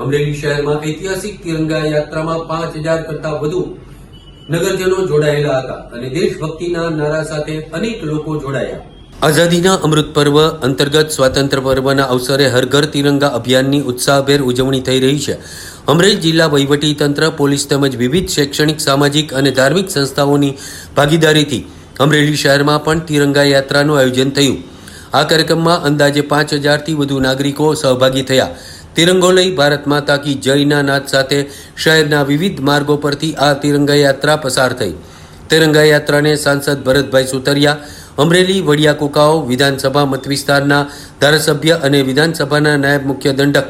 અમરેલી શહેરમાં ઐતિહાસિક તિરંગા યાત્રામાં પાંચ હજાર કરતા વધુ નગરજનો જોડાયેલા હતા અને દેશભક્તિના નારા સાથે અનેક લોકો જોડાયા. આઝાદીના અમૃત પર્વ અંતર્ગત સ્વાતંત્ર્ય પર્વના અવસરે હર ઘર તિરંગા અભિયાનની ઉત્સાહભેર ઉજવણી થઈ રહી છે. અમરેલી જિલ્લા વહીવટી તંત્ર, પોલીસ તેમજ વિવિધ શૈક્ષણિક, સામાજિક અને ધાર્મિક સંસ્થાઓની ભાગીદારીથી અમરેલી શહેરમાં પણ તિરંગા યાત્રાનું આયોજન થયું. આ કાર્યક્રમમાં અંદાજે પાંચ હજારથી વધુ નાગરિકો સહભાગી થયા. તિરંગો લઈ ભારત માતા કી જયના નાદ સાથે શહેરના વિવિધ માર્ગો પરથી આ તિરંગા યાત્રા પસાર થઈ. તિરંગા યાત્રાને સાંસદ ભરતભાઈ સુતરિયા, અમરેલી વડિયા કુકાઓ, વિધાનસભા મતવિસ્તારના ધારાસભ્ય અને વિધાનસભાના નાયબ મુખ્ય દંડક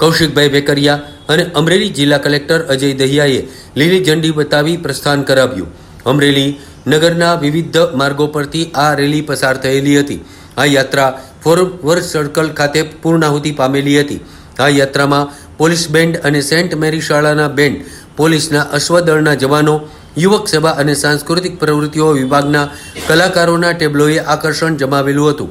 કૌશિકભાઈ વેકરિયા અને અમરેલી જિલ્લા કલેક્ટર અજય દહિયાએ લીલી ઝંડી બતાવી પ્રસ્થાન કરાવ્યું. અમરેલી નગરના વિવિધ માર્ગો પરથી આ રેલી પસાર થયેલી હતી. આ યાત્રા ફોરવર્ડ સર્કલ ખાતે પૂર્ણાહુતિ પામેલી હતી. આ યાત્રામાં પોલીસ બેન્ડ અને સેન્ટ મેરી શાળાના બેન્ડ, પોલીસના અશ્વદળના જવાનો, યુવક સભા અને સાંસ્કૃતિક પ્રવૃત્તિઓ વિભાગના કલાકારોના ટેબ્લોએ આકર્ષણ જમાવેલું હતું.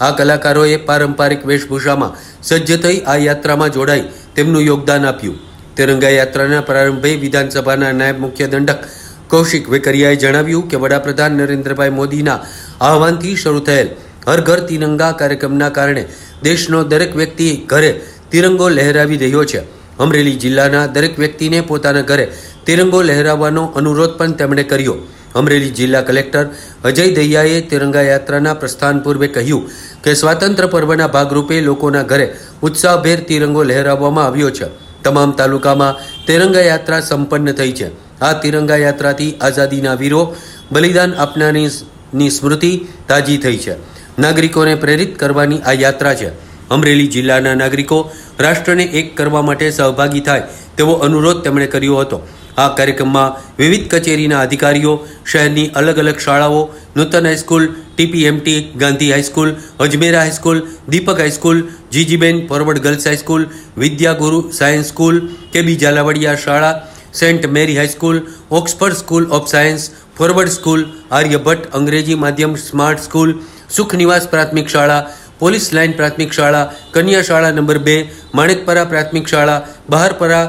આ કલાકારોએ પારંપરિક વેશભૂષામાં સજ્જ થઈ આ યાત્રામાં જોડાઈ તેમનું યોગદાન આપ્યું. તિરંગા યાત્રાના પ્રારંભે વિધાનસભાના નાયબ મુખ્ય દંડક કૌશિક વેકરિયાએ જણાવ્યું કે વડાપ્રધાન નરેન્દ્રભાઈ મોદીના આહવાનથી શરૂ થયેલ હર ઘર તિરંગા કાર્યક્રમના કારણે દેશનો દરેક વ્યક્તિ ઘરે તિરંગો લહેરાવી રહ્યો છે. અમરેલી જિલ્લાના દરેક વ્યક્તિને પોતાના ઘરે તિરંગો લહેરાવવાનો અનુરોધ પણ તેમણે કર્યો. અમરેલી જિલ્લા કલેક્ટર અજય દહિયાએ તિરંગા યાત્રાના પ્રસ્થાન પૂર્વે કહ્યું કે સ્વાતંત્ર્ય પર્વના ભાગરૂપે લોકોના ઘરે ઉત્સાહભેર તિરંગો લહેરાવવામાં આવ્યો છે. તમામ તાલુકામાં તિરંગા યાત્રા સંપન્ન થઈ છે. આ તિરંગા યાત્રાથી આઝાદીના વીરો, બલિદાન આપનારની સ્મૃતિ તાજી થઈ છે. નાગરિકોને પ્રેરિત કરવાની આ યાત્રા છે. અમરેલી જિલ્લાના નાગરિકો રાષ્ટ્રને એક કરવા માટે સહભાગી થાય તેવો અનુરોધ તેમણે કર્યો હતો. આ કાર્યક્રમમાં વિવિધ કચેરીના અધિકારીઓ, શહેરની અલગ અલગ શાળાઓ, Nutan high school TPMT, Gandhi high school Ajmera high school Deepak high school Jijiben forward girls high school Vidyaguru science school KB Zalavadiya શાળા, Saint Mary high school Oxford school of science forward school Aryabhatta અંગ્રેજી માધ્યમ smart school સુખનિવાસ પ્રાથમિક શાળા police line પ્રાથમિક શાળા, કન્યા શાળા number બે, માણેકપરા પ્રાથમિક શાળા, બહારપરા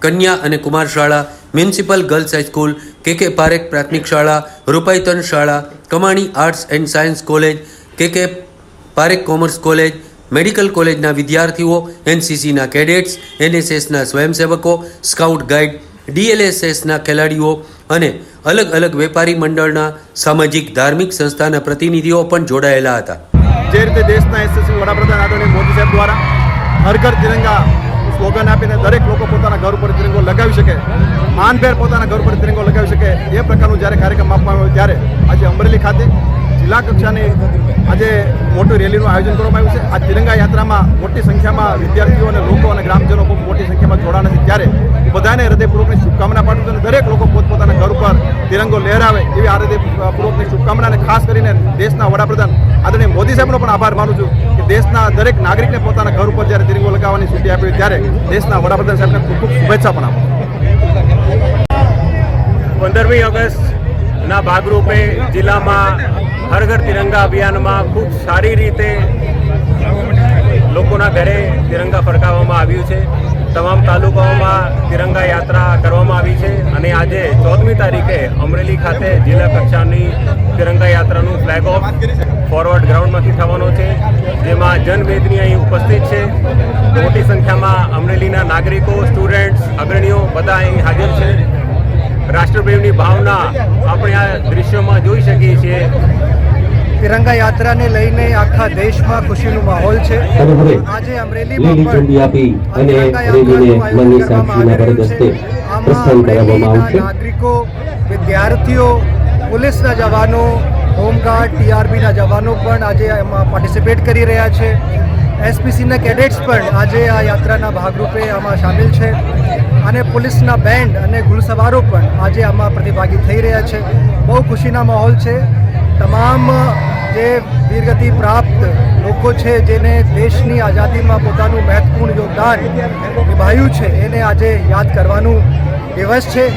કન્યા અને કુમાર શાળા, મ્યુનિસિપલ ગર્લ્સ હાઈસ્કૂલ કે કે પારેખ પ્રાથમિક શાળા, રૂપાઈતન શાળા, કમાણી આર્ટ્સ એન્ડ સાયન્સ કોલેજ, કે કે પારેખ કોમર્સ કોલેજ, મેડિકલ કોલેજના વિદ્યાર્થીઓ, એનસીસીના કેડેટ્સ, એનએસએસના સ્વયંસેવકો, સ્કાઉટ ગાઈડ, ડીએલએસએસના ખેલાડીઓ અને અલગ અલગ વેપારી મંડળના સામાજિક ધાર્મિક સંસ્થાના પ્રતિનિધિઓ પણ જોડાયેલા હતા. જે રીતે દેશના યશસ્વી વડાપ્રધાન આદરણીય મોદી સાહેબ દ્વારા હર ઘર તિરંગા સ્લોગન આપીને દરેક લોકો પોતાના ઘર ઉપર તિરંગો લગાવી શકે, માનભેર પોતાના ઘર ઉપર તિરંગો લગાવી શકે, એ પ્રકારનું જ્યારે કાર્યક્રમ આપવામાં આવ્યો ત્યારે આજે અમરેલી ખાતે જિલ્લા કક્ષાની આજે મોટી રેલીનું આયોજન કરવામાં આવ્યું છે. આ તિરંગા યાત્રામાં મોટી સંખ્યામાં વિદ્યાર્થીઓ અને લોકો અને ગ્રામજનો મોટી સંખ્યામાં જોડાણા છે ત્યારે બધાને હૃદયપૂર્વકની શુભકામના પાઠવું છું અને દરેક લોકો તિરંગો લહેરાવે એવી આ પૂર્વકની શુભકામના ખાસ કરીને દેશના વડાપ્રધાન આદરણીય મોદી સાહેબનો પણ આભાર માનું છું કે દેશના દરેક નાગરિકને પોતાના ઘર ઉપર જ્યારે તિરંગો લગાવવાની છૂટી આપી ત્યારે દેશના વડાપ્રધાન સાહેબને ખૂબ ખૂબ શુભેચ્છા પણ આપું પંદરમી ઓગસ્ટના ભાગરૂપે જિલ્લામાં હર ઘર તિરંગા અભિયાનમાં ખૂબ સારી રીતે લોકોના ઘરે તિરંગા ફરકાવવામાં આવ્યું છે. તમામ તાલુકાઓમાં તિરંગા યાત્રા કરવામાં આવી છે અને આજે ચૌદમી તારીખે અમરેલી ખાતે જિલ્લા કક્ષાની તિરંગા યાત્રાનું ફ્લેગ ઓફ ફોરવર્ડ ગ્રાઉન્ડમાંથી થવાનો છે, જેમાં જનવેદની અહીં ઉપસ્થિત છે. મોટી સંખ્યામાં અમરેલીના નાગરિકો સ્ટુડન્ટ્સ અગ્રણીઓ બધા અહીં હાજર છે. રાષ્ટ્રપ્રેમની ભાવના આપણે આ દૃશ્યોમાં જોઈ શકીએ છીએ. તિરંગા યાત્રાને લઈને આખા દેશમાં ખુશીનો માહોલ છે. આજે અમરેલીમાં પણ ઝંડી આપી અને રેલીને મનની સાક્ષીના વરદસ્તે પ્રસ્થાન નાગરિકો વિદ્યાર્થીઓ પોલીસના જવાનો હોમગાર્ડ ટીઆરબીના જવાનો પણ આજે એમાં પાર્ટિસિપેટ કરી રહ્યા છે. એસપીસીના કેડેટ્સ પણ આજે આ યાત્રાના ભાગરૂપે આમાં સામેલ છે. અને પોલીસના બેન્ડ અને ઘુડસવારો પણ આજે આમાં પ્રતિભાગી થઈ રહ્યા છે. બહુ ખુશીના માહોલ છે. તમામ, જે વીરગતિ પ્રાપ્ત લોકો છે, જેને દેશની આઝાદીમાં પોતાનું મહત્વપૂર્ણ યોગદાન નિભાવ્યું છે, એને આજે યાદ કરવાનું દિવસ છે.